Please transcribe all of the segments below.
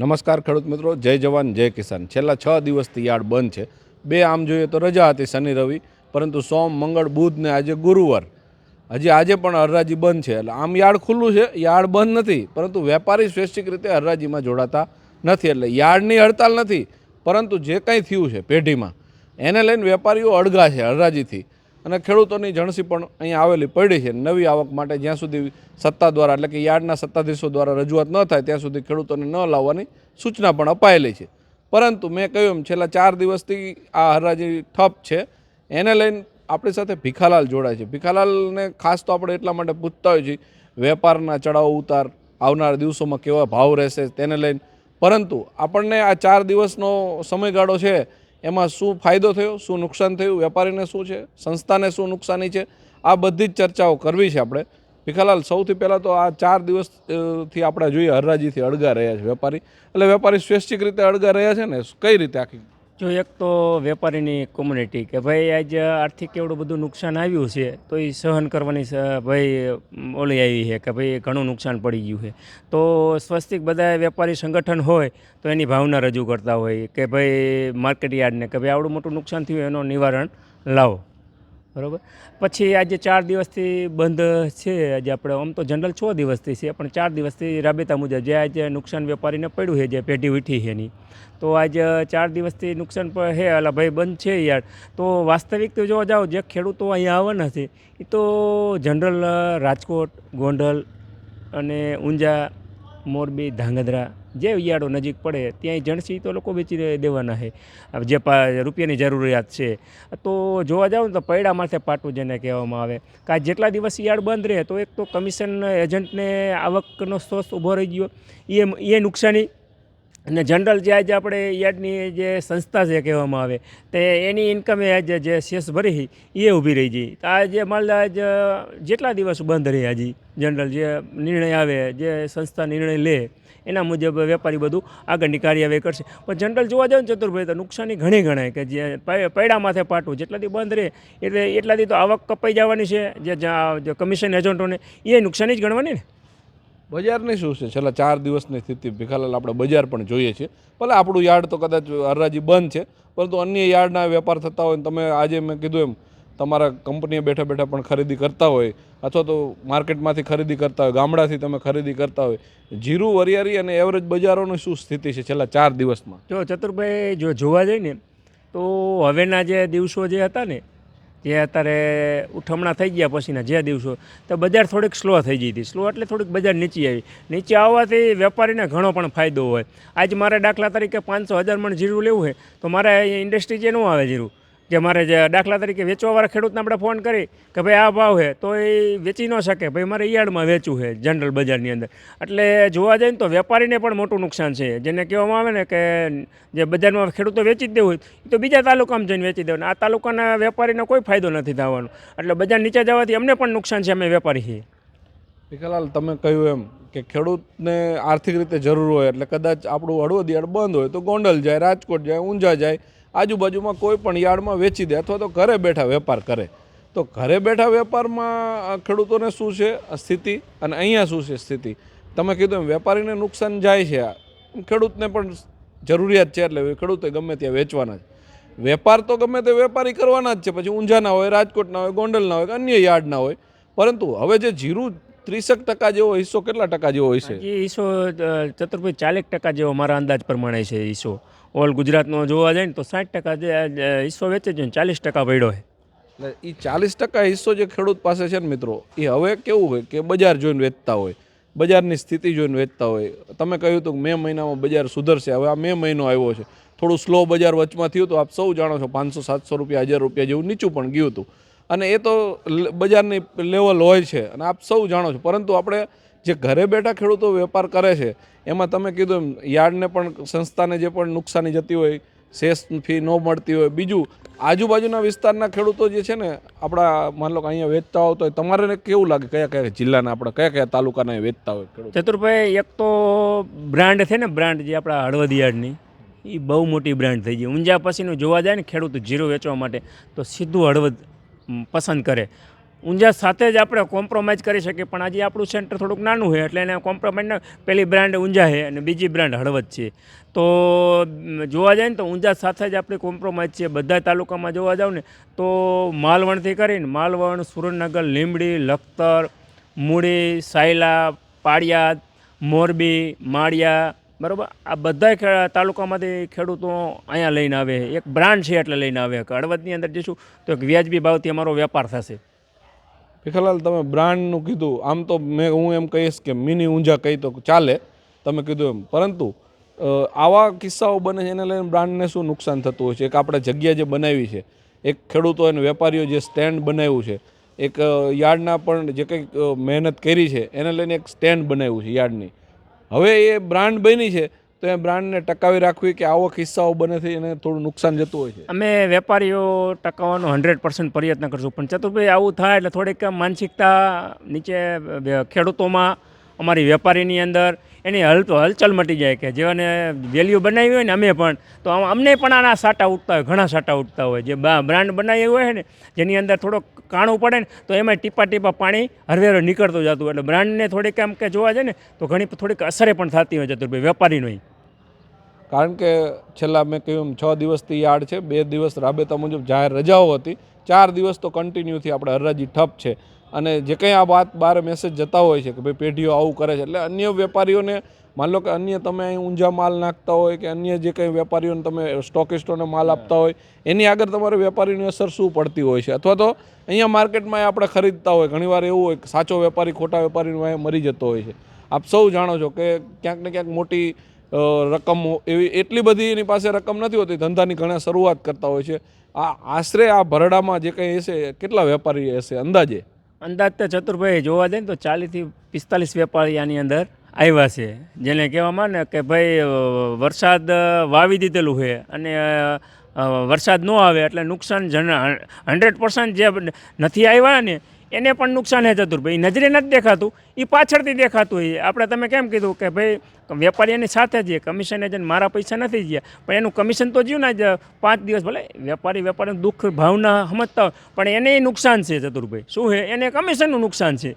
નમસ્કાર ખેડૂત મિત્રો, જય જવાન, જય કિસાન. છેલ્લા છ દિવસથી યાર્ડ બંધ છે. બે આમ જોઈએ તો રજા હતી શનિ, રવિ, પરંતુ સોમ, મંગળ, બુધ ને આજે ગુરુવાર. હજી આજે પણ હરરાજી બંધ છે. એટલે આમ યાર્ડ ખુલ્લું છે, યાર્ડ બંધ નથી, પરંતુ વેપારી સ્વૈચ્છિક રીતે હરરાજીમાં જોડાતા નથી. એટલે યાર્ડની હડતાલ નથી, પરંતુ જે કંઈ થયું છે પેઢીમાં, એને લઈને વેપારીઓ અડગા છે હરરાજીથી. અને ખેડૂતોની જણસી પણ અહીંયા આવેલી પડી છે. નવી આવક માટે જ્યાં સુધી સત્તા દ્વારા એટલે કે યાર્ડના સત્તાધીશો દ્વારા રજૂઆત ન થાય, ત્યાં સુધી ખેડૂતોને ન લાવવાની સૂચના પણ અપાયેલી છે. પરંતુ મેં કહ્યું એમ, છેલ્લા ચાર દિવસથી આ હરાજી ઠપ છે. એને લઈને આપણી સાથે ભીખાલાલ જોડાય છે. ભીખાલાલને ખાસ તો આપણે એટલા માટે પૂછતા હોય છે વેપારના ચડાવ ઉતાર આવનાર દિવસોમાં કેવા ભાવ રહેશે તેને લઈને. પરંતુ આપણને આ ચાર દિવસનો સમયગાળો છે એમાં શું ફાયદો થયો, શું નુકસાન થયું, વેપારીને શું છે, સંસ્થાને શું નુકસાની છે, આ બધી જ ચર્ચાઓ કરવી છે આપણે. ભીખાલાલ, સૌથી પહેલાં તો આ ચાર દિવસથી આપણે જોઈએ હરરાજીથી અળગા રહ્યા છે વેપારી. એટલે વેપારી સ્વૈચ્છિક રીતે અળગા રહ્યા છે ને, કઈ રીતે આખી જો એક તો વેપારીની કોમ્યુનિટી કે ભાઈ આજ આર્થિક એવડું બધું નુકસાન આવ્યું છે, તો એ સહન કરવાની ભાઈ ઓલી આવી છે કે ભાઈ ઘણું નુકસાન પડી ગયું છે. તો સ્વસ્તિક બધા વેપારી સંગઠન હોય, તો એની ભાવના રજૂ કરતા હોય કે ભાઈ માર્કેટ યાર્ડને કે ભાઈ આવડું મોટું નુકસાન થયું એનું નિવારણ લાવો. બરાબર? પછી આજે ચાર દિવસથી બંધ છે આજે આપણે, આમ તો જનરલ છ દિવસથી છે, પણ ચાર દિવસથી રાબેતા મુજબ જે આજે નુકસાન વેપારીને પડ્યું છે, જે પેઢી ઉઠી છે એની. તો આજે ચાર દિવસથી નુકસાન પર હે અલા ભાઈ બંધ છે યાર. તો વાસ્તવિક તો જોવા જાઓ, જે ખેડૂતો અહીંયા આવવાના છે એ તો જનરલ રાજકોટ, ગોંડલ અને ઊંઝા, મોરબી, ધાંગધ્રા જે યાર્ડો નજીક પડે ત્યાં જણસી તો લોકો વેચી દેવાના છે. જે રૂપિયાની જરૂરિયાત છે. તો જોવા જાઓ ને તો પૈડા માથે પાટું જેને કહેવામાં આવે. કે જેટલા દિવસ યાર્ડ બંધ રહે તો એક તો કમિશન એજન્ટને આવકનો સ્ત્રોત ઊભો રહી ગયો. એ એ નુકસાની અને જનરલ જે આજે આપણે યાર્ડની જે સંસ્થા છે કહેવામાં આવે, તે એની ઇન્કમે આજે જે શેષ ભરી એ ઊભી રહી ગઈ તો આ જે આજ જેટલા દિવસ બંધ રહી હજી જનરલ જે નિર્ણય આવે, જે સંસ્થા નિર્ણય લે, એના મુજબ વેપારી બધું આગળની કાર્યવાહી કરશે. પણ જનરલ જોવા જાવ ને ચતુરભાઈ, તો નુકસાની ઘણી ગણાય કે જે પૈડા માથે પાટું જેટલાથી બંધ રહે, એટલે એટલાથી તો આવક કપાઈ જવાની છે જે કમિશન એજન્ટોને, એ નુકસાની જ ગણવાની ને? બજારની શું છે? છેલ્લા ચાર દિવસની સ્થિતિ ભીખાલાલ આપણે બજાર પણ જોઈએ છીએ. ભલે આપણું યાર્ડ તો કદાચ હરરાજી બંધ છે, પરંતુ અન્ય યાર્ડના વેપાર થતા હોય તમે આજે મેં કીધું એમ, તમારા કંપનીએ બેઠા બેઠા પણ ખરીદી કરતા હોય, અથવા તો માર્કેટમાંથી ખરીદી કરતા હોય, ગામડાથી તમે ખરીદી કરતા હોય. જીરું, વરિયાળી અને એવરેજ બજારોની શું સ્થિતિ છે છેલ્લા ચાર દિવસમાં? જો ચતુરભાઈ, જો જોવા જઈએ ને તો હવેના જે દિવસો જે હતા ને જે અત્યારે ઉઠમણા થઈ ગયા પછીના જે દિવસો, તો બજાર થોડીક સ્લો થઈ ગઈ હતી. સ્લો એટલે થોડીક બજાર નીચે આવી. નીચે આવવાથી વેપારીને ઘણો પણ ફાયદો હોય. આજ મારે દાખલા તરીકે પાંચસો હજાર મણ જીરું લેવું હોય તો મારે ઇન્ડસ્ટ્રી જે ન આવે જીરું જે મારે જે દાખલા તરીકે વેચવાવાળા ખેડૂતને આપણે ફોન કરી કે ભાઈ આ ભાવ છે, તો એ વેચી ન શકે. ભાઈ મારે યાર્ડમાં વેચવું છે જનરલ બજારની અંદર. એટલે જોવા જઈએ ને તો વેપારીને પણ મોટું નુકસાન છે. જેને કહેવામાં આવે ને કે જે બજારમાં ખેડૂતો વેચી જ દેવું હોય તો બીજા તાલુકામાં જઈને વેચી દેવાનું. આ તાલુકાના વેપારીને કોઈ ફાયદો નથી થવાનો. એટલે બજાર નીચે જવાથી અમને પણ નુકસાન છે, અમે વેપારી છીએ. ભીખાલાલ, તમે કહ્યું એમ કે ખેડૂતને આર્થિક રીતે જરૂર હોય, એટલે કદાચ આપણું હળવદ યાર્ડ બંધ હોય તો ગોંડલ જાય, રાજકોટ જાય, ઊંઝા જાય આજુબાજુમાં કોઈ પણ યાર્ડમાં વેચી દે અથવા તો ઘરે બેઠા વેપાર કરે, તો ઘરે બેઠા વેપારમાં ખેડૂતોને શું છે? સ્થિતિ અને અહીંયા શું છે સ્થિતિ? તમે કીધું એમ વેપારીને નુકસાન જાય છે. ખેડૂતને પણ જરૂરિયાત છે એટલે ખેડૂતે ગમે ત્યાં વેચવાના છે વેપાર તો ગમે તે વેપારી કરવાના જ છે. પછી ઊંઝાના હોય રાજકોટના હોય ગોંડલના હોય કે અન્ય યાર્ડના હોય. પરંતુ હવે જે જીરું ત્રીસેક ટકા જેવો હિસ્સો કેટલા ટકા જેવો હોય છે ઈસો ચતુર્ભાઈ ચાલીસ ટકા જેવો મારા અંદાજ પ્રમાણે છે ઈસો ઓલ ગુજરાતનો જોવા જાય ને તો સાઠ ટકા જે હિસ્સો વેચે છે ને ચાલીસ ટકા પડ્યો એટલે એ ચાલીસ ટકા હિસ્સો જે ખેડૂત પાસે છે ને મિત્રો એ હવે કેવું હોય કે બજાર જોઈને વેચતા હોય, બજારની સ્થિતિ જોઈને વેચતા હોય. તમે કહ્યું હતું કે મે મહિનામાં બજાર સુધરશે, હવે આ મે મહિનો આવ્યો છે. થોડું સ્લો બજાર વચમાં થયું હતું આપ સૌ જાણો છો પાંચસો, સાતસો રૂપિયા, હજાર રૂપિયા જેવું નીચું પણ ગયું હતું. અને એ તો બજારની લેવલ હોય છે અને આપ સૌ જાણો છો. પરંતુ આપણે જે ઘરે બેઠા ખેડૂતો વેપાર કરે છે, એમાં તમે કીધું એમ, યાર્ડને પણ, સંસ્થાને જે પણ નુકસાની જતી હોય શેષ ફી ન મળતી હોય, બીજું આજુબાજુના વિસ્તારના ખેડૂતો જે છે ને, આપણા માન લો કે અહીંયા વેચતા હોય તો તમારે કેવું લાગે? કયા કયા જિલ્લાના આપણા, કયા કયા તાલુકાના વેચતા હોય ચતુરભાઈ, એક તો બ્રાન્ડ છે ને, બ્રાન્ડ જે આપણા હળવદિયાળની એ બહુ મોટી બ્રાન્ડ થઈ ગઈ. ઊંઝા પછીનું જોવા જાય ને ખેડૂત જીરો વેચવા માટે, તો સીધું હળવદ પસંદ કરે. ઊંઝા સાથે જ આપણે કોમ્પ્રોમાઇઝ કરી શકીએ. પણ આજે આપણું સેન્ટર થોડુંક નાનું છે, એટલે એને કોમ્પ્રોમાઇઝ પહેલી બ્રાન્ડ ઊંઝા છે અને બીજી બ્રાન્ડ હળવદ છે. તો જોવા જાય ને તો ઊંઝા સાથે જ આપણી કોમ્પ્રોમાઇઝ છે. બધા તાલુકામાં જોવા જાવ ને, તો માલવણથી કરીને માલવણ, સુરેન્દ્રનગર, લીંબડી, લખતર મૂળી સાયલા, પાળિયાદ, મોરબી, માળિયા, બરાબર? આ બધા તાલુકામાંથી ખેડૂતો અહીંયા લઈને આવે એક બ્રાન્ડ છે એટલે લઈને આવે હળવદની અંદર જઈશું તો એક વ્યાજબી ભાવથી અમારો વેપાર થશે. ભીખાલાલ, તમે બ્રાન્ડનું કીધું. આમ તો મેં, હું એમ કહીશ કે મિની ઊંઝા કહી તો ચાલે. તમે કીધું એમ. પરંતુ આવા કિસ્સાઓ બને છે એને લઈને બ્રાન્ડને શું નુકસાન થતું હોય છે? એક આપણે જગ્યા જે બનાવી છે, એક ખેડૂતો અને વેપારીઓ જે સ્ટેન્ડ બનાવ્યું છે, એક યાર્ડના પણ જે કંઈક મહેનત કરી છે, એને લઈને એક સ્ટેન્ડ બનાવ્યું છે યાર્ડની. હવે એ બ્રાન્ડ બની છે તો એ બ્રાન્ડને ટકાવી રાખવી કે આવો કિસ્સાઓ બને છે, એને થોડું નુકસાન જતું હોય છે. અમે વેપારીઓ ટકાવવાનો હંડ્રેડ પર્સન્ટ પ્રયત્ન કરશું. પણ ચતુરભાઈ, આવું થાય એટલે થોડીક માનસિકતા નીચે ખેડૂતોમાં અમારી વેપારીની અંદર એની હલ, હલચલ મટી જાય કે જેવાને વેલ્યુ બનાવી હોય ને અમે પણ, તો અમને પણ આના સાટા ઉઠતા હોય, ઘણા સાટા ઉઠતા હોય. જે બ્રાન્ડ બનાવી હોય ને, જેની અંદર થોડોક કાણું પડે ને, તો એમાં ટીપા ટીપા પાણી હરવેરો નીકળતું જતું. એટલે બ્રાન્ડને થોડીક આમ કે જોવા જાય ને, તો ઘણી થોડીક અસરે પણ થતી હોય ચતુરભાઈ, વેપારીનો કારણ કે છેલ્લા મેં કહ્યું એમ છ દિવસથી યાર્ડ છે, બે દિવસ રાબેતા મુજબ જાહેર રજાઓ હતી, ચાર દિવસ તો કન્ટિન્યુથી આપણે હરાજી ઠપ છે. અને જે કંઈ આ વાત બહાર મેસેજ જતા હોય છે કે ભાઈ પેઢીઓ આવું કરે છે, એટલે અન્ય વેપારીઓને માન લો કે અન્ય તમે અહીં ઊંઝા માલ નાખતા હોય કે અન્ય જે કંઈ વેપારીઓને તમે સ્ટોકિસ્ટોને માલ આપતા હોય, એની આગળ તમારે વેપારીની અસર શું પડતી હોય છે? અથવા તો અહીંયા માર્કેટમાં આપણે ખરીદતા હોય, ઘણીવાર એવું હોય કે સાચો વેપારી ખોટા વેપારીનો અહીંયા મરી જતો હોય છે. આપ સૌ જાણો છો કે ક્યાંક ને ક્યાંક મોટી રકમ એવી એટલી બધી એની પાસે રકમ નથી હોતી, ધંધાની ઘણા શરૂઆત કરતા હોય છે. આ આશરે આ ભરડામાં જે કંઈ હશે, કેટલા વેપારી હશે, અંદાજે? અંદાજ તો ચતુરભાઈ જોવા જઈએ ને તો ચાલીસથી પિસ્તાલીસ વેપારી આની અંદર આવ્યા છે. જેને કહેવામાં ને કે ભાઈ વરસાદ વાવી દીધેલું છે અને વરસાદ ન આવે એટલે નુકસાન જન હંડ્રેડ પર્સન્ટ જે નથી આવ્યા ને એને પણ નુકસાન છે ચતુરભાઈ નજરે નથી દેખાતું એ પાછળથી દેખાતું હોય આપણે તમે કેમ કીધું કે ભાઈ વેપારી એની સાથે જ છે કમિશન એજન્ટ મારા પૈસા નથી ગયા. પણ એનું કમિશન તો જ્યું ને જ પાંચ દિવસ, ભલે વેપારી વેપારીનું દુઃખ, ભાવના સમજતા હોય, પણ એને નુકસાન છે ચતુરભાઈ. શું છે? એને કમિશનનું નુકસાન છે.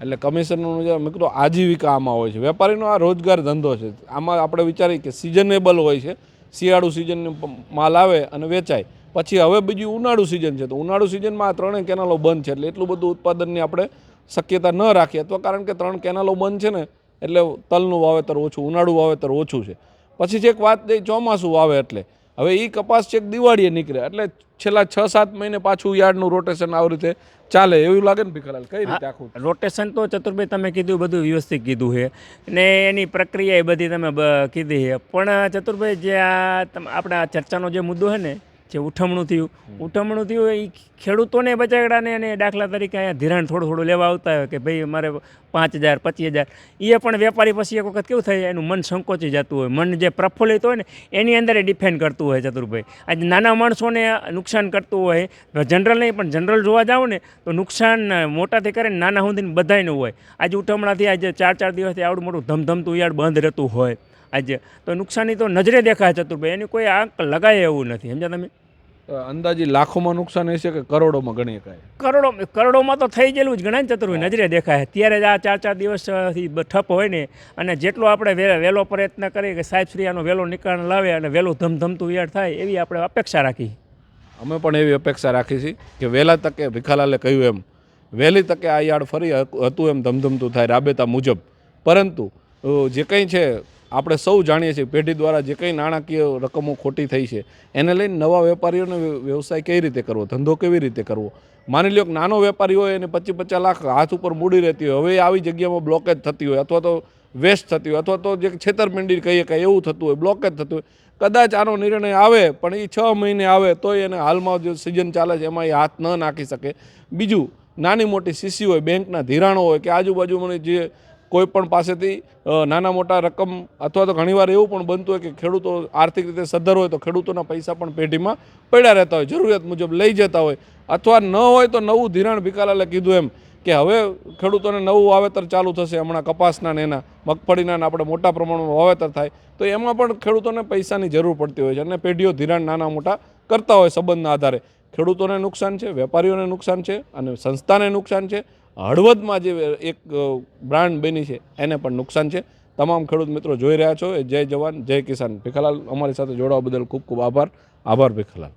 એટલે કમિશનનું જે મેં આજીવિકા આમાં હોય છે. વેપારીનો આ રોજગાર ધંધો છે. આમાં આપણે વિચારીએ કે સિઝનેબલ હોય છે. શિયાળુ સિઝનનો માલ આવે અને વેચાય. પછી હવે બીજું ઉનાળુ સિઝન છે. તો ઉનાળુ સિઝનમાં આ ત્રણેય કેનાલો બંધ છે. એટલે એટલું બધું ઉત્પાદનની આપણે શક્યતા ન રાખીએ. અથવા કારણ કે ત્રણ કેનાલો બંધ છે ને એટલે તલનું વાવેતર ઓછું ઉનાળુ વાવેતર ઓછું છે. પછી છેક વાત થઈ ચોમાસું વાવે એટલે. હવે એ કપાસ છેક દિવાળીએ નીકળે. એટલે છેલ્લા છ સાત મહિને પાછું યાર્ડનું રોટેશન આવી રીતે ચાલે. એવું લાગે ને ભીખલાલ કઈ રીતે આખું? રોટેશન તો ચતુરભાઈ તમે કીધું બધું વ્યવસ્થિત કીધું છે. ને એની પ્રક્રિયા એ બધી તમે કીધી છે. પણ ચતુરભાઈ જે આ આપણા ચર્ચાનો જે મુદ્દો છે ને જે ઉઠમણું થયું. ઉઠમણું થયું એ ખેડૂતોને બચાવડાને અને દાખલા તરીકે અહીંયા ધિરાણ થોડું થોડું લેવા આવતા હોય કે ભાઈ મારે પાંચ હજાર, પચીસ હજાર. એ પણ વેપારી પછી એક વખત કેવું થાય, એનું મન સંકોચી જતું હોય. મન જે પ્રફુલ્લિત હોય ને, એની અંદર એ ડિફેન્ડ કરતું હોય ચતુરભાઈ. આજે નાના માણસોને નુકસાન કરતું હોય જનરલ નહીં, પણ જનરલ જોવા જાઓ ને, તો નુકસાન મોટાથી કરીને નાના સુધીને બધાયનું હોય. આજે ઉઠમણાથી આજે ચાર ચાર દિવસથી આવડું મોટું ધમધમતું યાર્ડ બંધ રહેતું હોય. આજે તો નુકસાની તો નજરે દેખાય ચતુરભાઈ. એની કોઈ આંક લગાય એવું નથી. સમજ્યા તમે? અંદાજી લાખોમાં નુકસાન હશે કે કરોડોમાં ગણી શકાય? કરોડો કરોડોમાં તો થઈ ગયેલું જ ગણાય ને ચતુર્ભાઈ નજરે દેખાય. ત્યારે જ આ ચાર ચાર દિવસથી ઠપ હોય ને અને જેટલો આપણે વહેલો પ્રયત્ન કરીએ કે સાહેબ શ્રી આનો વહેલો નિકાલ લાવે અને વહેલું ધમધમતું યાદ થાય એવી આપણે અપેક્ષા રાખી. અમે પણ એવી અપેક્ષા રાખી છે કે વહેલા તકે ભીખાલાલે કહ્યું એમ વહેલી તકે આ યાર્ડ ફરી હતું એમ ધમધમતું થાય રાબેતા મુજબ. પરંતુ જે કંઈ છે આપણે સૌ જાણીએ છીએ પેઢી દ્વારા જે કંઈ નાણાકીય રકમો ખોટી થઈ છે, એને લઈને નવા વેપારીઓને વ્યવસાય કઈ રીતે કરવો, ધંધો કેવી રીતે કરવો? માની લો કે નાનો વેપારી હોય એને પચીસ પચાસ લાખ હાથ ઉપર મૂડી રહેતી હોય, હવે આવી જગ્યામાં બ્લોકેજ થતી હોય અથવા તો વેસ્ટ થતી હોય અથવા તો જે છેતરપિંડી કહીએ કે એવું થતું હોય બ્લોકેજ થતું હોય, કદાચ આનો નિર્ણય આવે પણ એ છ મહિને આવે તોય એને હાલમાં જે સિઝન ચાલે છે એમાં એ હાથ ન નાખી શકે. બીજું, નાની મોટી સીસી હોય બેંકના ધિરાણો હોય કે આજુબાજુમાં જે કોઈ પણ પાસેથી નાના મોટા રકમ અથવા તો ઘણીવાર એવું પણ બનતું હોય કે ખેડૂતો આર્થિક રીતે સદ્ધર હોય તો ખેડૂતોના પૈસા પણ પેઢીમાં પડ્યા રહેતા હોય, જરૂરિયાત મુજબ લઈ જતા હોય. અથવા ન હોય તો નવું ધિરાણ ભીખાલાલે કીધું એમ કે હવે ખેડૂતોને નવું વાવેતર ચાલુ થશે, હમણાં કપાસના ને એના, મગફળીના આપણે મોટા પ્રમાણમાં વાવેતર થાય, તો એમાં પણ ખેડૂતોને પૈસાની જરૂર પડતી હોય છે અને પેઢીઓ ધિરાણ નાના મોટા કરતા હોય સંબંધના આધારે. ખેડૂતોને નુકસાન છે, વેપારીઓને નુકસાન છે અને સંસ્થાને નુકસાન છે હળવદમાં જે એક બ્રાન્ડ બની છે, એને પણ નુકસાન છે. તમામ ખેડૂત મિત્રો જોઈ રહ્યા છો જય જવાન, જય કિસાન. ભીખાલાલ, અમારી સાથે જોડાવા બદલ ખૂબ ખૂબ આભાર. આભાર ભીખાલાલ.